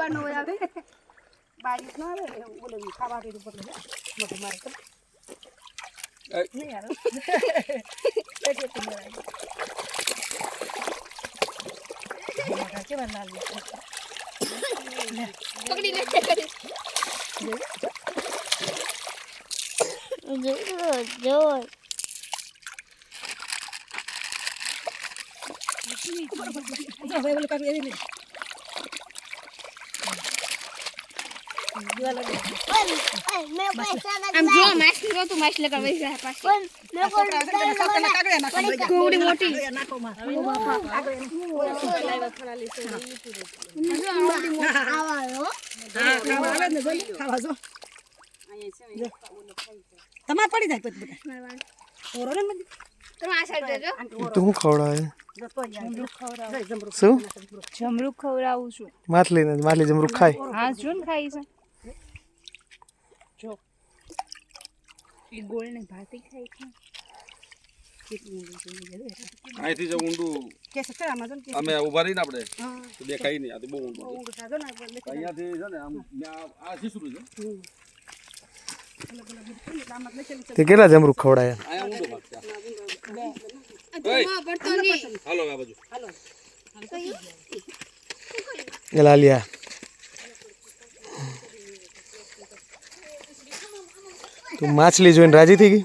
બાર નો આવે બારીશ ન આવે એવું બોલે ખાવા પીધું પકડે મોટું મારે તો એ. નહીં આવે એટલે તો મેળ આવે. મોટા કેવા લાલ દેખાય. પકડી લે પકડી જોર હવે ઓલું કાંઈક એવી નહીં. દીવા લાગે. આમ તમારે પડી જાય પછી બધા. ઓરો ને તું શું ખવડાવે. શું? જમરૂખ ખવડાવું છું. માછલી ને માછલી જમરૂખ ખાય. હા ને ખાઈ છે? એ ગોળ ને ભાતી ખાય છે. અહીંથી જે ઊંડું કેસ છે આમાં જો ને કેસ. અમે ઊભા રહીને આપણે. તો દેખાય નહીં આ તો બહુ ઊંડું ને આપણે અહીંયાથી છે ને આમ આ છે. કેટલા જમરૂ ખવડાયા? હાલો આ બાજુ. એ લાલિયા. તું માછલી જોઈને રાજી થઈ ગઈ?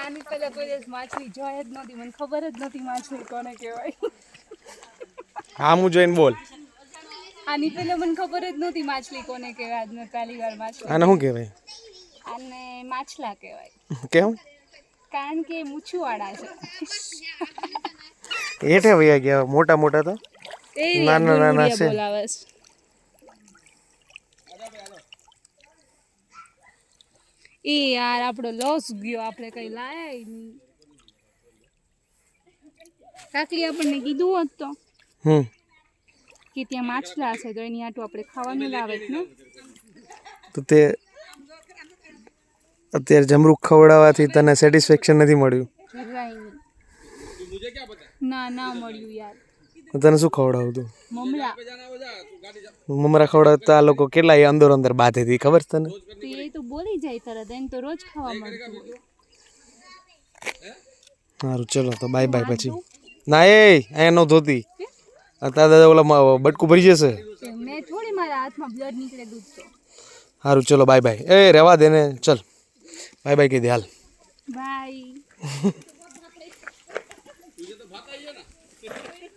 આની પહેલા કોઈ દિવસ માછલી જોઈ જ નહોતી મને ખબર જ નથી માછલી કોને કહેવાય આમું જોઈને બોલ. આની પહેલા મને ખબર જ નહોતી માછલી કોને કહેવાય આજ મેં પહેલી વાર માછલી આને શું કહેવાય? આને માછલા કહેવાય કેમ? કારણ કે મૂછુવાળા છે. હેઠે ભૈયા ગયા મોટા મોટા તો નાના નાના છે. બોલાવે છે. એ યાર આપણો લોસ ગયો આપણે કઈ લાયા નહીં. કાકલી આપણને કીધું હોત તો હમ. કે ત્યાં માછલા છે તો એની આટું આપણે ખાવાનું લાવે ને. તો તે અત્યારે જમરૂખ ખવડાવવાથી તને સેટિસ્ફેક્શન નથી મળ્યું? ના ના મળ્યું યાર. તને શું ખવડાવું તું મમરા. મમરા ખવડાવતા આ લોકો કેટલા એ અંદર અંદર બાંધે હતી ખબર છે તને? એ તો બોલી જાય તરત એને તો રોજ ખાવા મળતું સારું ચલો તો બાય બાય પછી. ના એ અહીંયા નો ધોતી. અત્યારે દાદા ઓલા બટકું ભરી જશે? મેં થોડી મારા હાથમાં બ્લડ નીકળે દૂધ તો. સારું ચલો બાય બાય એ રહેવા દે ને ચલ. બાય બાય કહી દે હાલ. બાય